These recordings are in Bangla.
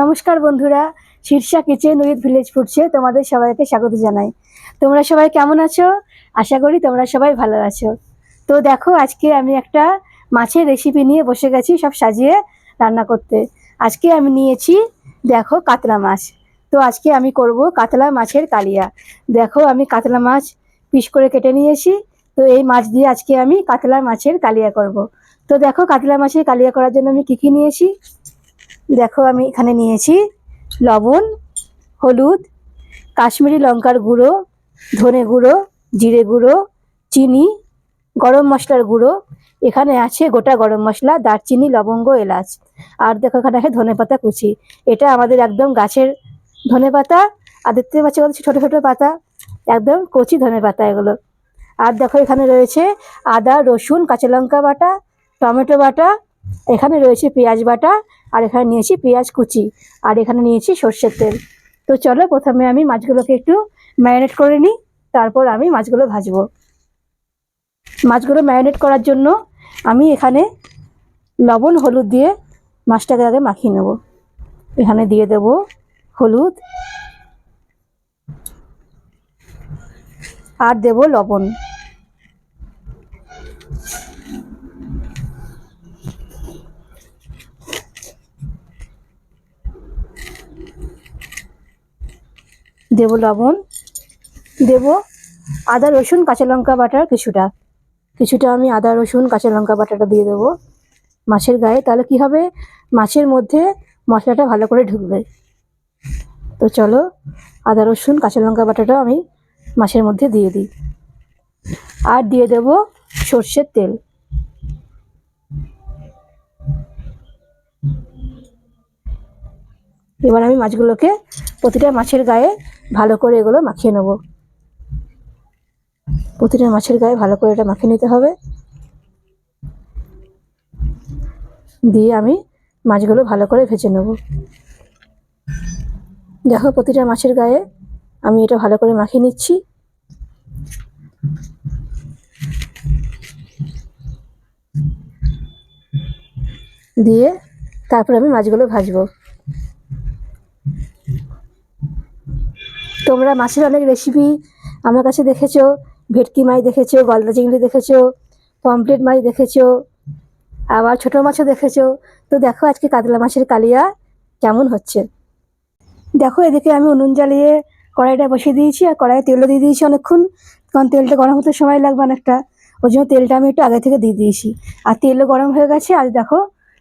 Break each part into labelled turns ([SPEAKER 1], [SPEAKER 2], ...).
[SPEAKER 1] নমস্কার বন্ধুরা, শীর্ষা কিচেন উইথ ভিলেজ ফুডসে তোমাদের সবাইকে স্বাগত জানাই। তোমরা সবাই কেমন আছো? আশা করি তোমরা সবাই ভালো আছো। তো দেখো, আজকে আমি একটা মাছের রেসিপি নিয়ে বসে গেছি সব সাজিয়ে রান্না করতে। আজকে আমি নিয়েছি, দেখো কাতলা মাছ। তো আজকে আমি করব কাতলা মাছের কালিয়া। দেখো, আমি কাতলা মাছ পিস করে কেটে নিয়েছি। তো এই মাছ দিয়ে আজকে আমি কাতলা মাছের কালিয়া করব। তো দেখো, কাতলা মাছের কালিয়া করার জন্য আমি কী কী নিয়েছি? দেখো আমি এখানে নিয়েছি লবণ, হলুদ, কাশ্মীরি লঙ্কার গুঁড়ো, ধনে গুঁড়ো, জিরে গুঁড়ো, চিনি, গরম মশলার গুঁড়ো। এখানে আছে গোটা গরম মশলা, দারচিনি, লবঙ্গ, এলাচ। আর দেখো এখানে আছে ধনে পাতা কুচি। এটা আমাদের একদম গাছের ধনে পাতা। আর দেখতে পাচ্ছি ছোটো ছোটো পাতা। একদম কচি ধনে পাতা এগুলো। আর দেখো এখানে রয়েছে আদা, রসুন, কাঁচা লঙ্কা বাটা, টমেটো বাটা এখানে রয়েছে পেঁয়াজ বাটা, আর এখানে নিয়েছি পেঁয়াজ কুচি, আর এখানে নিয়েছি সর্ষের তেল। তো চলো প্রথমে আমি মাছগুলোকে একটু ম্যারিনেট করে নিই, তারপর আমি মাছগুলো ভাজবো। মাছগুলো ম্যারিনেট করার জন্য আমি এখানে লবণ, হলুদ দিয়ে মাছটাকে আগে মাখিয়ে নেব। এখানে দিয়ে দেব হলুদ, আর দেব লবণ। দেব লবণ, দেব আদা, রসুন, কাঁচা লঙ্কা বাটার কিছুটা। কিছুটা আমি আদা, রসুন, কাঁচা লঙ্কা বাটাটা দিয়ে দেবো মাছের গায়ে। তাহলে কি হবে? মাছের মধ্যে মশলাটা ভালো করে ঢুকবে। তো চলো আদা, রসুন, কাঁচা লঙ্কা বাটাটা আমি মাছের মধ্যে দিয়ে দিই। আর দিয়ে দেব সর্ষের তেল। এবার আমি মাছগুলোকে প্রতিটা মাছের গায়ে ভালো করে এগুলো মাখিয়ে নেব। প্রতিটা মাছের গায়ে ভালো করে এটা মাখিয়ে নিতে হবে। দিয়ে আমি মাছগুলো ভালো করে ভেজে নেব। দেখো প্রতিটা মাছের গায়ে আমি এটা ভালো করে মাখিয়ে নিচ্ছি। দিয়ে তারপর আমি মাছগুলো ভাজবো। তোমরা মাছের অনেক রেসিপি আমার কাছে দেখেছ, ভেটকি মাছ দেখেছ, গলদা চিংড়ি দেখেছ পমপ্লেট মাছ দেখেছ, আবার ছোটো মাছও দেখেছ। তো দেখো আজকে কাতলা মাছের কালিয়া কেমন হচ্ছে। দেখো এদিকে আমি উনুন জ্বালিয়ে কড়াইটা বসিয়ে দিয়েছি আর কড়াইয়ে তেলও দিয়ে দিয়েছি অনেকক্ষণ। কারণ তেলটা গরম হতে সময় লাগবে অনেকটা। ওই জন্য তেলটা আমি একটু আগে থেকে দিয়ে দিয়েছি। আর তেলও গরম হয়ে গেছে। আর দেখো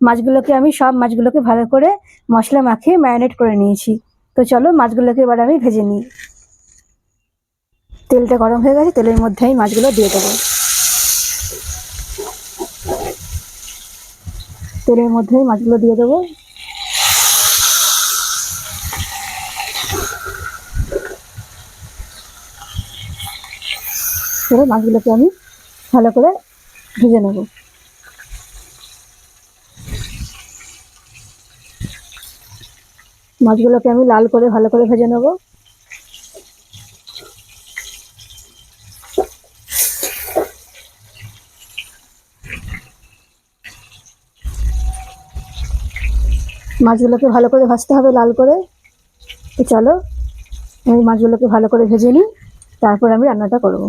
[SPEAKER 1] মাছগুলোকে আমি সব মাছগুলোকে ভালো করে মশলা মাখিয়ে ম্যারিনেট করে নিয়েছি। তো চলো মাছগুলোকে এবার আমি ভেজে নিই। তেলটা গরম হয়ে গেছে, তেলের মধ্যে আমি মাছগুলো দিয়ে দেবো। তেলের মধ্যে মাছগুলো দিয়ে দেবো। মাছগুলোকে আমি ভালো করে ভেজে নেব। মাছগুলোকে আমি লাল করে ভালো করে ভেজে নেব। মাছগুলোকে ভালো করে ভাজতে হবে লাল করে। তো চলো আমি মাছগুলোকে ভালো করে ভেজে নিই, তারপর আমি রান্নাটা করব।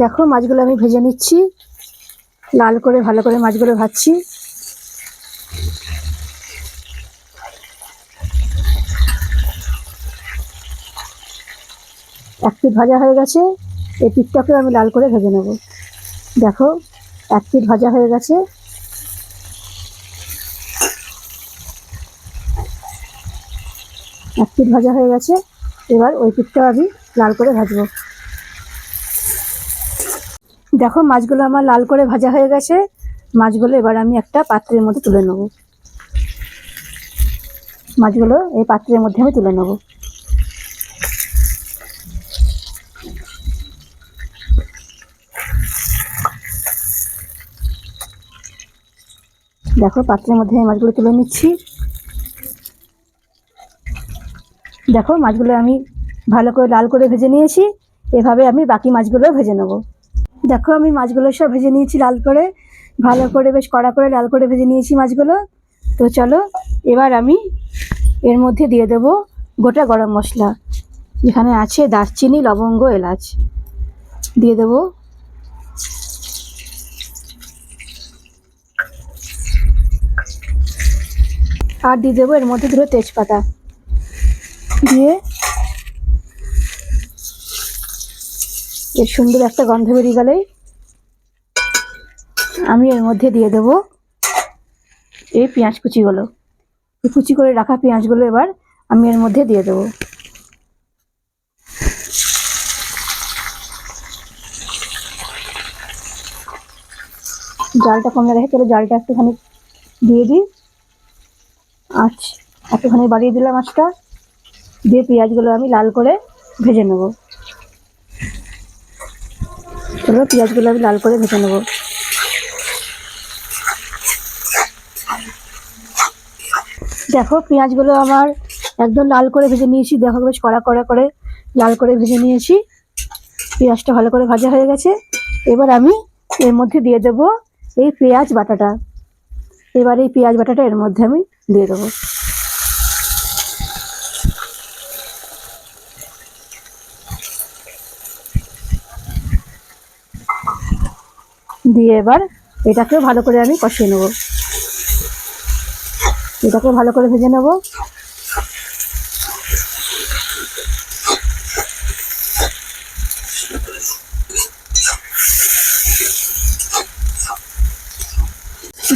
[SPEAKER 1] দেখো, মাছগুলো আমি ভেজে নিচ্ছি। লাল করে ভালো করে মাছগুলো ভাজছি। এক পিঠ ভাজা হয়ে গেছে, এই পিঠটাকেও আমি লাল করে ভেজে নেব। দেখো এক পিঠ ভাজা হয়ে গেছে। এক পিঠ ভাজা হয়ে গেছে, এবার ওই পিঠটাও আমি লাল করে ভাজবো। দেখো, মাছগুলো আমার লাল করে ভাজা হয়ে গেছে। মাছগুলো এবার আমি একটা পাত্রের মধ্যে তুলে নেব। মাছগুলো এই পাত্রের মধ্যে আমি তুলে নেব। দেখো, পাত্রের মধ্যে মাছগুলো তুলে নিচ্ছি। দেখো, মাছগুলো আমি ভালো করে লাল করে ভেজে নিয়েছি। এভাবে আমি বাকি মাছগুলো ভেজে নেব। দেখো, আমি মাছগুলো সব ভেজে নিয়েছি লাল করে। ভালো করে, বেশ কড়া করে লাল করে ভেজে নিয়েছি মাছগুলো। তো চলো, এবার আমি এর মধ্যে দিয়ে দেব গোটা গরম মশলা। যেখানে আছে দারচিনি, লবঙ্গ, এলাচ। দিয়ে দেব আর দিয়ে দেবো এর মধ্যে দুটো তেজপাতা। দিয়ে এর সুন্দর একটা গন্ধ বেরিয়ে গেলেই আমি এর মধ্যে দিয়ে দেব এই পেঁয়াজ কুচিগুলো। এই কুচি করে রাখা পেঁয়াজগুলো এবার আমি এর মধ্যে দিয়ে দেবো। জালটা কমে রেখে তাহলে জালটা একটুখানি দিয়ে দিই। আচ্ছা একটুখানি বাড়িয়ে দিলাম আঁচটা, দিয়ে পেঁয়াজগুলো আমি লাল করে ভেজে নেব। চলো পেঁয়াজগুলো আমি লাল করে ভেজে নেব। দেখো পেঁয়াজগুলো আমার একদম লাল করে ভেজে নিয়েছি, দেখো বেশ কড়া কড়া করে লাল করে ভেজে নিয়েছি। পেঁয়াজটা ভালো করে ভাজা হয়ে গেছে। এবার আমি এর মধ্যে দিয়ে দেব এই পেঁয়াজ বাটাটা। এবার এই পেঁয়াজ বাটাটা এর মধ্যে আমি দিয়ে দেবো। দিয়ে এবার এটাকেও ভালো করে আমি কষিয়ে নেব। এটাকে ভালো করে ভেজে নেব।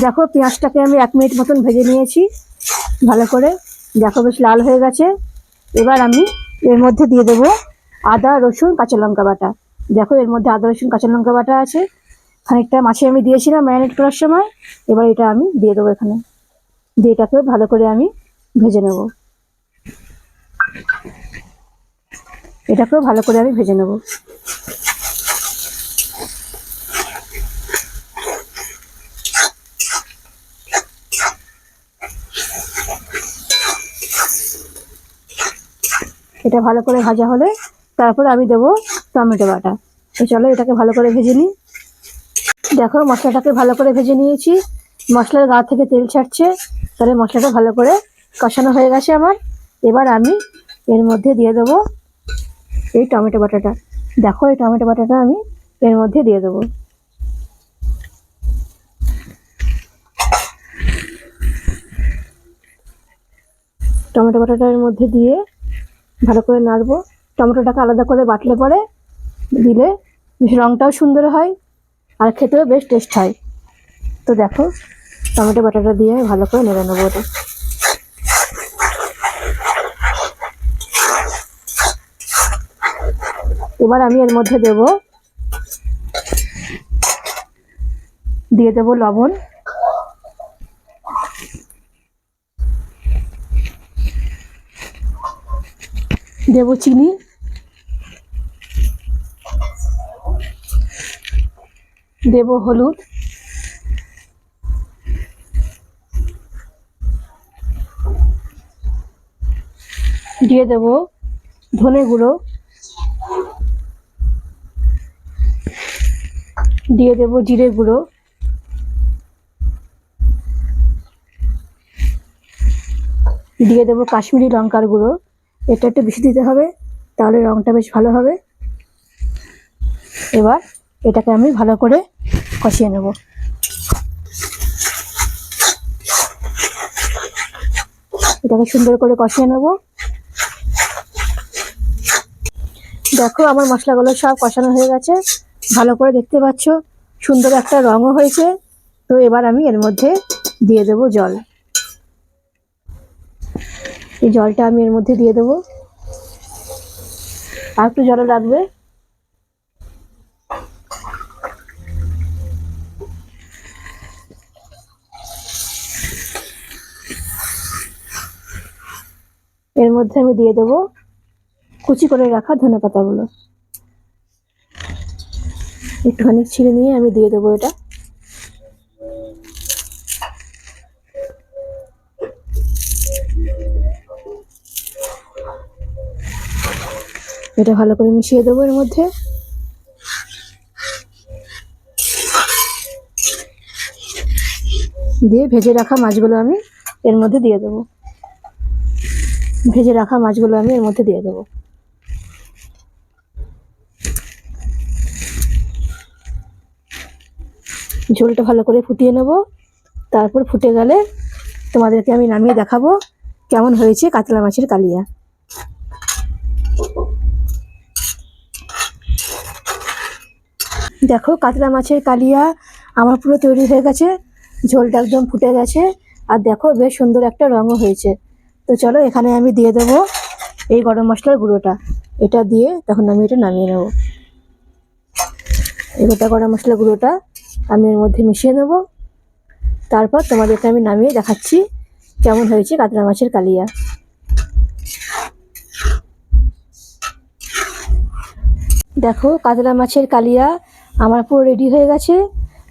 [SPEAKER 1] দেখো, পেঁয়াজটাকে আমি এক মিনিট মতন ভেজে নিয়েছি। ভালো করে। দেখো, বেশ লাল হয়ে গেছে। এবার আমি এর মধ্যে দিয়ে দেবো আদা, রসুন, কাঁচা লঙ্কা বাটা। দেখো, এর মধ্যে আদা, রসুন, কাঁচা লঙ্কা বাটা আছে। খানিকটা মাছে আমি দিয়েছিলাম ম্যারিনেট করার সময়। এবার এটা আমি দিয়ে দেবো এখানে। দিয়ে এটাকেও ভালো করে আমি ভেজে নেব। এটাকেও ভালো করে আমি ভেজে নেব। এটা ভালো করে ভাজা হলে তারপর আমি দেবো টমেটো বাটা। তো চলো এটাকে ভালো করে ভেজে নিই। দেখো মশলাটাকে ভালো করে ভেজে নিয়েছি। মশলার গা থেকে তেল ছাড়ছে, তাহলে মশলাটা ভালো করে কষানো হয়ে গেছে আমার। এবার আমি এর মধ্যে দিয়ে দেবো এই টমেটো বাটাটা। দেখো এই টমেটো বাটাটা আমি এর মধ্যে দিয়ে দেবো। টমেটো বাটাটা এর মধ্যে দিয়ে ভালো করে নাড়বো। টমেটোটাকে আলাদা করে বাটলে পরে দিলে রঙটাও সুন্দর হয় আর খেতেও বেশ টেস্ট হয়। তো দেখো, টমেটো বাটাটা দিয়ে ভালো করে নেড়ে নেব ওটা এবার আমি এর মধ্যে দেব, দিয়ে দেব লবণ। দেব চিনি। দেব হলুদ। দিয়ে দেব ধনে গুঁড়ো। দিয়ে দেব জিরে গুঁড়ো। দিয়ে দেব কাশ্মীরি লঙ্কার গুঁড়ো। এটা একটু বেশি দিতে হবে, তাহলে রঙটা বেশ ভালো হবে। এবার এটাকে আমি ভালো করে কষিয়ে নেব। এটাকে সুন্দর করে কষিয়ে নেব। দেখো আমার মশলাগুলো সব কষানো হয়ে গেছে। ভালো করে দেখতে পাচ্ছ, সুন্দর একটা রঙও হয়েছে। তো এবার আমি এর মধ্যে দিয়ে দেব জল। এই জলটা আমি এর মধ্যে দিয়ে দেবো। আর একটু জল লাগবে। এর মধ্যে আমি দিয়ে দেবো কুচি করে রাখা ধনে পাতাগুলো একটুখানি ছিঁড়ে নিয়ে আমি দিয়ে দেবো এটা। এটা ভালো করে মিশিয়ে দেবো এর মধ্যে। দিয়ে ভেজে রাখা মাছগুলো আমি এর মধ্যে দিয়ে দেবো। ভেজে রাখা মাছগুলো আমি এর মধ্যে দিয়ে দেবো। ঝোলটা ভালো করে ফুটিয়ে নেব। তারপর ফুটে গেলে তোমাদেরকে আমি নামিয়ে দেখাবো কেমন হয়েছে কাতলা মাছের কালিয়া। দেখো, কাতলা মাছের কালিয়া আমার পুরো তৈরি হয়ে গেছে। ঝোলটা একদম ফুটে গেছে। আর দেখো, বেশ সুন্দর একটা রঙও হয়েছে। তো চলো, এখানে আমি দিয়ে দেবো এই গরম মশলার গুঁড়োটা। এটা দিয়ে তখন আমি এটা নামিয়ে নেব। এই গোটা গরম মশলা গুঁড়োটা আমি এর মধ্যে মিশিয়ে নেব। তারপর তোমাদেরকে আমি নামিয়ে দেখাচ্ছি কেমন হয়েছে কাতলা মাছের কালিয়া। দেখো, কাতলা মাছের কালিয়া আমার পুরো রেডি হয়ে গেছে।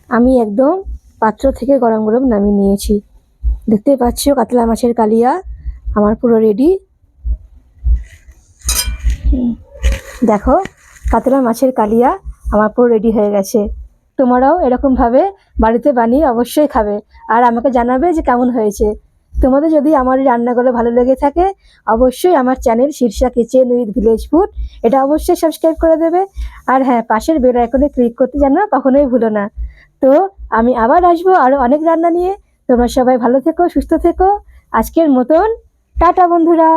[SPEAKER 1] আমি একদম পাত্র থেকে গরম গরম নামিয়ে নিয়েছি। দেখতেই পাচ্ছ কাতলা মাছের কালিয়া, আমার পুরো রেডি দেখো, কাতলা মাছের কালিয়া আমার পুরো রেডি হয়ে গেছে। তোমরাও এরকমভাবে বাড়িতে বানিয়ে অবশ্যই খাবে। আর আমাকে জানাবে যে কেমন হয়েছে। তোমাদের যদি আমার রান্নাগুলো ভালো লেগে থাকে, অবশ্যই আমার channel Shirsha kitchen with village food এটা অবশ্যই সাবস্ক্রাইব করে দেবে। আর হ্যাঁ পাশের বেল এখনই ক্লিক করতে যেন কখনোই ভুলো না। তো আমি আবার আসব আরও অনেক রান্না নিয়ে। তোমরা সবাই ভালো থেকো, সুস্থ থেকো। আজকের মতন, টাটা বন্ধুরা।